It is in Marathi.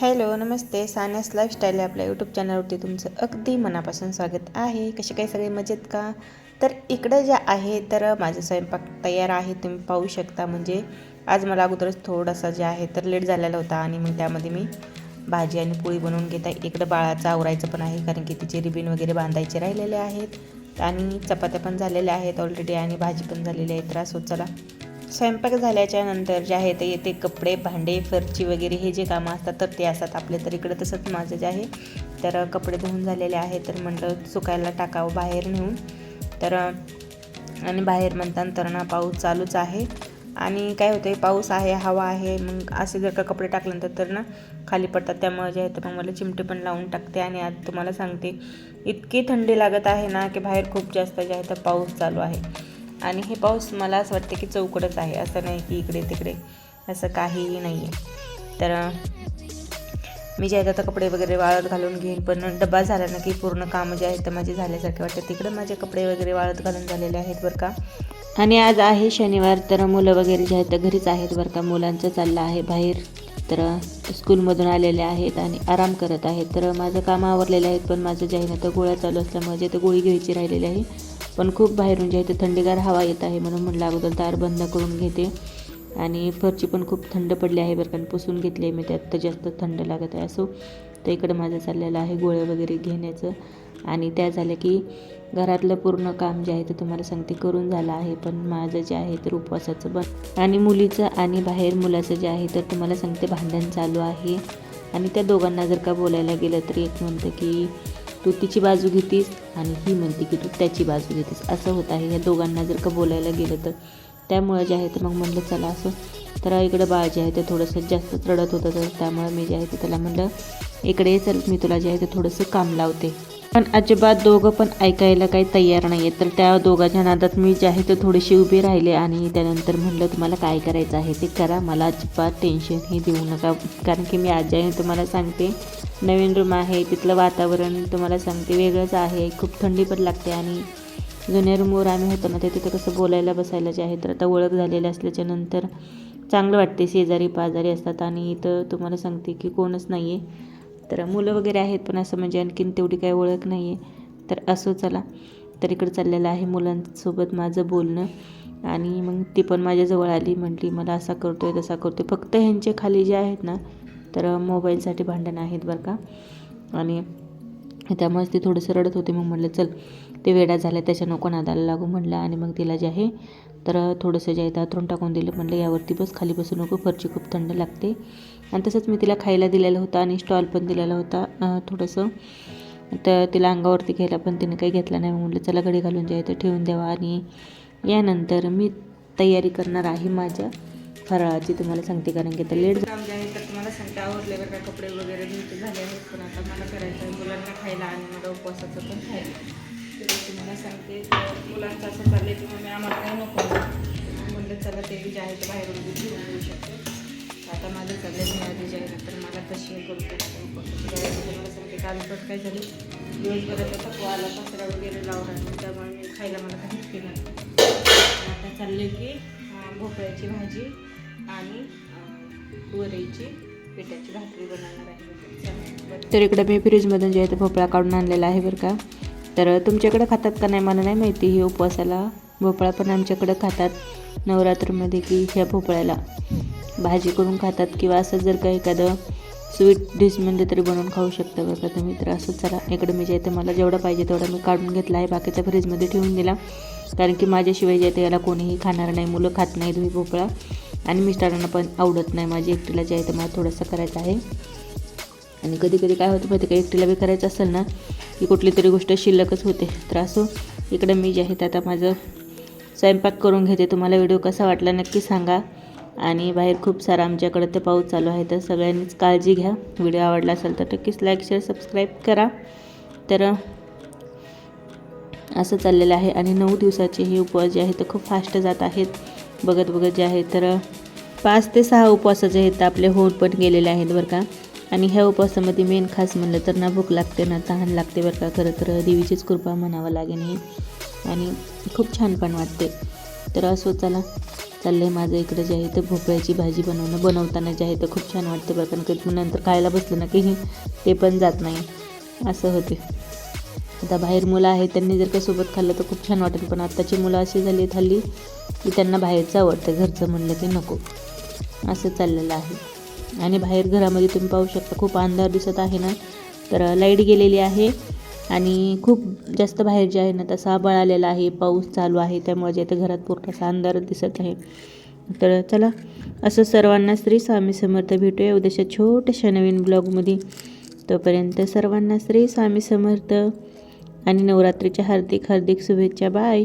हॅलो नमस्ते. सानस लाईफस्टाईल या आपल्या यूट्यूब चॅनलवरती तुमचं अगदी मनापासून स्वागत आहे. कसे काही सगळे मजेत का? तर इकडं जे आहे तर माझं स्वयंपाक तयार आहे. तुम्ही पाहू शकता म्हणजे आज मला अगोदरच थोडासा जे आहे तर लेट झालेला होता आणि मग त्यामध्ये मी भाजी आणि पोळी बनवून घेत आहे. इकडं बाळाचं आवरायचं पण आहे कारण की तिचे रिबीन वगैरे बांधायचे राहिलेले आहेत. आणि चपात्या पण झालेल्या आहेत ऑलरेडी आणि भाजी पण झालेली आहे. त्रास होत चला. स्वयंपाक झाल्याच्यानंतर जे आहे ते येते कपडे भांडे फरची वगैरे हे जे कामं असतात तर ते असतात आपले तर इकडं तसंच माझं जे आहे. तर कपडे धुवून झालेले आहे तर म्हटलं सुकायला टाकावं बाहेर नेऊन. तर आणि बाहेर म्हणताना तर ना पाऊस चालूच आहे. आणि काय होतं पाऊस आहे हवा आहे मग असे जर का कपडे टाकल्यानंतर तर ना खाली पडतात. त्यामुळे जे आहे तर मग मला चिमटे पण लावून टाकते आणि आज तुम्हाला सांगते इतकी थंडी लागत आहे ना की बाहेर खूप जास्त जे आहे तर पाऊस चालू आहे. आणि हे पाऊस मला असं वाटते की चौकडच आहे. असं नाही की इकडे तिकडे असं काहीही नाही आहे तर मी जे आहे आता कपडे वगैरे वाळत घालून घेईन. पण डबा झाला ना की पूर्ण कामं जे आहेत तर माझे झाल्यासारखे वाटतं तिकडे माझे कपडे वगैरे वाळत घालून झालेले आहेत बरं का. आणि आज आहे शनिवार तर मुलं वगैरे जे आहेत तर घरीच आहेत बरं का. मुलांचं चाललं आहे बाहेर तर स्कूलमधून आलेले आहेत आणि आराम करत आहेत. तर माझं काम आवरलेलं आहेत पण माझं जे आहे ना तर गोळ्या चालू असल्यामुळे जे तर गोळी घ्यायची राहिलेली आहे. पण खूप बाहेरून जे आहे ते थंडीगार हवा येत आहे म्हणून म्हटलं अगोदर दार बंद करून घेते. आणि फरची पण खूप थंड पडली आहे बरं कारण पुसून घेतली आहे मी त्यात तर जास्त थंड लागत आहे असो. तर इकडं माझं चाललेलं आहे गोळ्या वगैरे घेण्याचं. आणि त्या झाल्या की घरातलं पूर्ण काम जे आहे ते तुम्हाला सांगते करून झालं आहे. पण माझं जे आहे तर उपवासाचं बन आणि मुलीचं आणि बाहेर मुलाचं जे आहे तर तुम्हाला सांगते भांडण चालू आहे. आणि त्या दोघांना जर का बोलायला गेलं तर एक म्हणतं की तू तिची बाजू घेतीस आणि ही म्हणते की तू त्याची बाजू घेतीस. असं होत आहे. या दोघांना जर का बोलायला गेलं तर. त्यामुळे जे आहे तर मग म्हणलं चला असं. तर इकडं बाळ जे आहे ते थोडंसं जास्त रडत होतं तर त्यामुळं मी जे आहे ते त्याला म्हणलं इकडे चल मी तुला जे आहे ते थोडंसं काम लावते. पण अजिबात दोघं पण ऐकायला काही तयार नाही आहेत तर त्या दोघांच्या नादात मी जे आहे ते थोडीशी उभी राहिले आणि त्यानंतर म्हणलं तुम्हाला काय करायचं आहे ते करा. मला अजिबात टेन्शन हे देऊ नका. कारण की मी आजी आहे तुम्हाला सांगते. नवीन रूम आहे तिथलं वातावरण तुम्हाला सांगते. वेगळंच आहे. खूप थंडी पण लागते आणि जुन्या रूमवर आम्ही होतो ना ते तिथं कसं बोलायला बसायला जे आहे तर आता ओळख झालेली असल्याच्या नंतर चांगलं वाटते. शेजारी पाजारी असतात आणि इथं तुम्हाला सांगते की कोणच नाही आहे तर मुलं वगैरे आहेत पण असं म्हणजे आणखीन तेवढी काही ओळख नाही आहे तर असो चला. तर इकडं चाललेलं आहे मुलांसोबत माझं बोलणं. आणि मग ती पण माझ्याजवळ आली म्हटली मला असा करतो आहे तसा करतो आहे फक्त ह्यांचे खाली जे आहेत ना तर मोबाईलसाठी भांडण आहेत बरं का. आणि त्यामुळेच ती थोडंसं रडत होती. मग म्हटलं चल ते वेडा झाला त्याच्या नको नादाला लागू म्हटलं. आणि मग तिला जे आहे तर थोडंसं जे आहे दातरून टाकून दिलं. म्हटलं यावरती बस खाली बसू नको फरची खूप थंड लागते. आणि तसंच मी तिला खायला दिलेला होता आणि स्टॉल पण दिलेला होता थोडंसं. तर तिला अंगावरती घ्यायला पण तिने काही घेतलं नाही. म्हटलं चला घडी घालून जे ठेवून द्यावा. आणि यानंतर मी तयारी करणार आहे माझ्या फराळाची. तुम्हाला सांगते कारण की आता लेट काम जे आहे तर तुम्हाला सांगते आवडले बरं का कपडे वगैरे नीट झाले आहेत पण आता मला करायचं आहे मुलांना खायला आणि मला उपवासाचं पण खायला. तर तुम्हाला सांगते मुलांचं असं चाललं की मग आम्हाला काही नको म्हणलं चला ते जे आहे ते बाहेरून घेऊन येऊ आता माझं चाललं मी आधी जायला तर मला कशी करू तुम्हाला सांगते काल पण काय झाली? दिवसभरात थकवा आला कचरा वगैरे लावला त्यामुळे मी खायला मला काहीच केलं आता चालले की भोपळ्याची भाजी आणि वरईची पिठाची भाकरी बनवणार आहे. तर इकडं मी फ्रीजमधून जे आहे ते भोपळा काढून आणलेला आहे बरं का. तर तुमच्याकडं खातात का नाही मला नाही माहिती ही उपवासाला भोपळा पण आमच्याकडं खातात नवरात्रमध्ये की ह्या भोपळ्याला. भाजी करून खातात किंवा असं जर का एखादं स्वीट डिशमध्ये तरी बनवून खाऊ शकता बघा तुम्ही. तर असं चला इकडं मी जे आहे ते मला जेवढं पाहिजे तेवढं मी काढून घेतला आहे. बाकीचा फ्रीजमध्ये ठेवून दिला. कारण की माझ्याशिवाय जे आहे याला कोणीही खाणार नाही. मुलं खात नाही तुम्ही भोपळा. आणि मिस्टरांना पण आवडत नाही. माझी एकटीला जे आहे ते मला थोडंसं करायचं आहे. आणि कधी कधी काय होतं माहिती का? एकटीला बी करायचं असेल ना की कुठली तरी गोष्ट शिल्लकच होते. तर असो इकडं मी जे आहे ते आता माझं स्वयंपाक करून घेते. तुम्हाला व्हिडिओ कसा वाटला नक्की सांगा. आणि बाहेर खूप सारा आमच्याकडे ते पाऊस चालू आहे तर सगळ्यांनीच काळजी घ्या. व्हिडिओ आवडला असेल तर नक्कीच लाईक शेअर सबस्क्राईब करा. तर असं चाललेलं आहे आणि नऊ दिवसाचे हे उपवास जे आहे ते खूप फास्ट जात आहेत बघत बघत जे आहे तर पाच ते सहा उपवासाचे आहेत आपले होत पण गेलेले आहेत बरं का. आणि ह्या उपवासामध्ये मेन खास म्हणलं तर ना भूक लागते ना तहान लागते बरं का. खरं तर देवीचीच कृपा म्हणावं लागेल आणि खूप छान पण वाटते. तर असो चला. चाललं आहे माझं इकडं जे आहे ते भोपळ्याची भाजी बनवणं. बनवताना जे आहे ते खूप छान वाटते बरं कारण कधी नंतर खायला बसलं ना की ते पण जात नाही. असं होते. आता बाहेर मुलं आहेत त्यांनी जर का सोबत खाल्लं तर खूप छान वाटेल. पण आत्ताची मुलं अशी झाली आहेत हल्ली की त्यांना बाहेरचं आवडतं. घरचं म्हणलं की नको. असं चाललेलं आहे. आणि बाहेर घरामध्ये तुम्ही पाहू शकता खूप अंधार दिसत आहे ना. तर लाइट गेलेली आहे. आणि खूप जास्त बाहेर जे आहे ना तसा आभाळ आलेला आहे पाऊस चालू आहे त्यामुळे जे ते घरात पूर्ण अंधार दिसत आहे. तर चला असं सर्वांना श्री स्वामी समर्थ भेटूया. उद्याच्या छोट्याशा नवीन ब्लॉगमध्ये. तोपर्यंत सर्वांना श्री स्वामी समर्थ आणि नवरात्रीच्या हार्दिक हार्दिक शुभेच्छा. बाय